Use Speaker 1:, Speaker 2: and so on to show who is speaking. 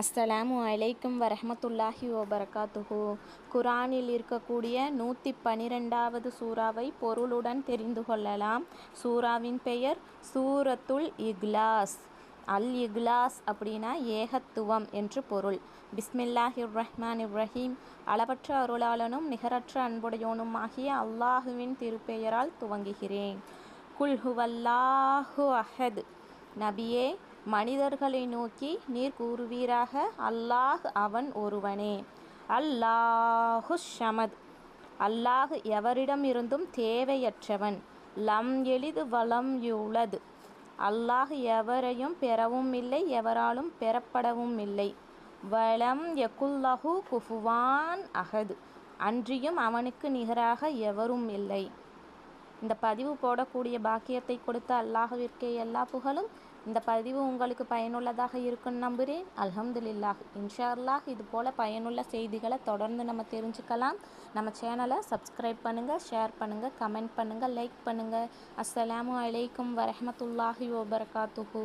Speaker 1: அஸ்ஸலாமு அலைக்கும் வரஹமத்துல்லாஹி ஓபரகாத்துஹு குரானில் இருக்கக்கூடிய நூற்றி பனிரெண்டாவது சூறாவை பொருளுடன் தெரிந்து கொள்ளலாம். சூறாவின் பெயர் சூரத்துல் இக்லாஸ். அல் இக்லாஸ் அப்படின்னா ஏகத்துவம் என்று பொருள். பிஸ்மில்லாஹிர் ரஹ்மான் இப்ரஹீம் அளவற்ற அருளாளனும் நிகரற்ற அன்புடையோனும் ஆகிய அல்லாஹுவின் திருப்பெயரால் துவங்குகிறேன். குல்ஹுவல்லாஹு அஹத். நபியே மனிதர்களை நோக்கி நீர் கூறுவீராக. அல்லாஹ் அவன் ஒருவனே. அல்லாஹு ஷமத். அல்லாஹ் எவரிடமிருந்தும் தேவையற்றவன். லம் எளிது வளம் யுளது. அல்லாஹ் எவரையும் பெறவும் இல்லை எவராலும் பெறப்படவும் இல்லை. வளம் யகுல்லஹு குஃபுவான் அகது அன்றியும் அவனுக்கு நிகராக எவரும் இல்லை. இந்த பதிவு போடக்கூடிய பாக்கியத்தை கொடுத்த அல்லாஹுவிற்கே எல்லா புகழும். இந்த பதிவு உங்களுக்கு பயனுள்ளதாக இருக்குன்னு நம்புகிறேன் அல்ஹம்துலில்லாஹ். இன்ஷா அல்லாஹ் இது போல் பயனுள்ள செய்திகளை தொடர்ந்து நம்ம தெரிஞ்சுக்கலாம். நம்ம சேனலை சப்ஸ்கிரைப் பண்ணுங்கள் ஷேர் பண்ணுங்கள் கமெண்ட் பண்ணுங்கள் லைக் பண்ணுங்கள் அஸ்ஸலாமு அலைக்கும் வரஹமத்துல்லாஹி வபர்காத்துஹூ.